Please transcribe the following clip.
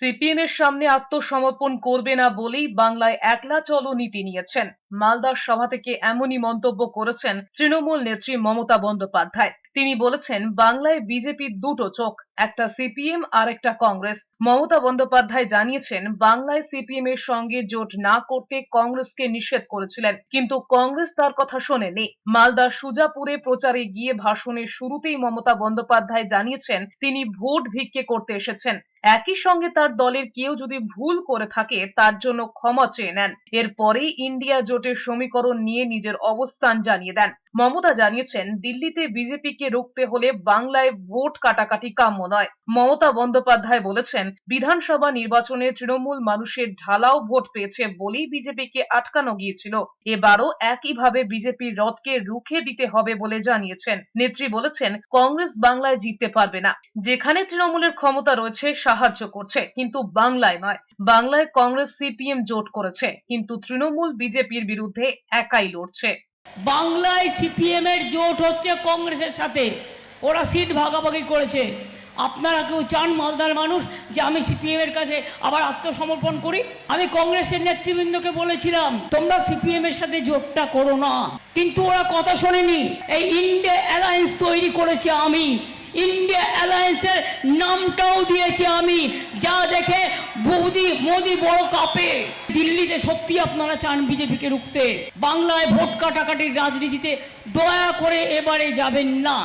CPM এর সামনে আত্মসমর্পণ করবে না বলেই বাংলায় একলা চলো নীতি নিয়েছেন। মালদার সভা থেকে এমনই মন্তব্য করেছেন তৃণমূল নেত্রী মমতা বন্দ্যোপাধ্যায়। তিনি বলেছেন, বাংলায় বিজেপির দুটো চোখ, একটা সিপিএম আর একটা কংগ্রেস। মমতা বন্দ্যোপাধ্যায় জানিয়েছেন, বাংলায় সিপিএম এর সঙ্গে জোট না করতে কংগ্রেসকে নিষেধ করেছিলেন, কিন্তু কংগ্রেস তার কথা শোনেনি। মালদার সুজাপুরে প্রচারে গিয়ে ভাষণের শুরুতেই মমতা বন্দ্যোপাধ্যায় জানিয়েছেন, তিনি ভোট ভিক্ষে করতে এসেছেন। একই সঙ্গে তার দলের কেউ যদি ভুল করে থাকে, তার জন্য ক্ষমা চেয়ে নেন। এরপরেই ইন্ডিয়া জোটের সমীকরণ নিয়ে নিজের অবস্থান জানিয়ে দেন। মমতা জানিয়েছেন, দিল্লিতে বিজেপিকে রুখতে হলে বাংলায় ভোট কাটাকাটি কাম্য নয়। মমতা বন্দ্যোপাধ্যায় বলেছেন, বিধানসভা নির্বাচনে তৃণমূল মানুষের ঢালাও ভোট পেয়েছে বলেই বিজেপিকে আটকানো গিয়েছিল। এবারও একইভাবে বিজেপির রথকে রুখে দিতে হবে বলে জানিয়েছেন। নেত্রী বলেছেন, কংগ্রেস বাংলায় জিততে পারবে না। যেখানে তৃণমূলের ক্ষমতা রয়েছে, সাহায্য করছে, কিন্তু বাংলায় নয়। বাংলায় কংগ্রেস সিপিএম জোট করেছে, কিন্তু তৃণমূল বিজেপির বিরুদ্ধে একাই লড়ছে। বাংলায় সিপিএম এর জোট হচ্ছে কংগ্রেসের সাথে। ওরা সিট ভাগাভাগি করেছে। আপনারা কেউ চান মালদার মানুষ যে আমি সিপিএম এর কাছে আবার আত্মসমর্পণ করি? আমি কংগ্রেসের নেতৃবৃন্দকে বলেছিলাম, তোমরা সিপিএম এর সাথে জোটটা করো না। কিন্তু ওরা কথা শোনেনি। এই ইন্ডিয়া অ্যালায়েন্স তৈরি করেছে আমি। ইন্ডিয়া অ্যালায়েন্সের নামটাও দিয়েছি আমি। যা দেখে বৌদি মোদি বড় কাপে। দিল্লিতে সত্যি আপনারা চান বিজেপিকে রুখতে। বাংলায় ভোট কাটাকাটির রাজনীতিতে দয়া করে এবারে যাবেন না।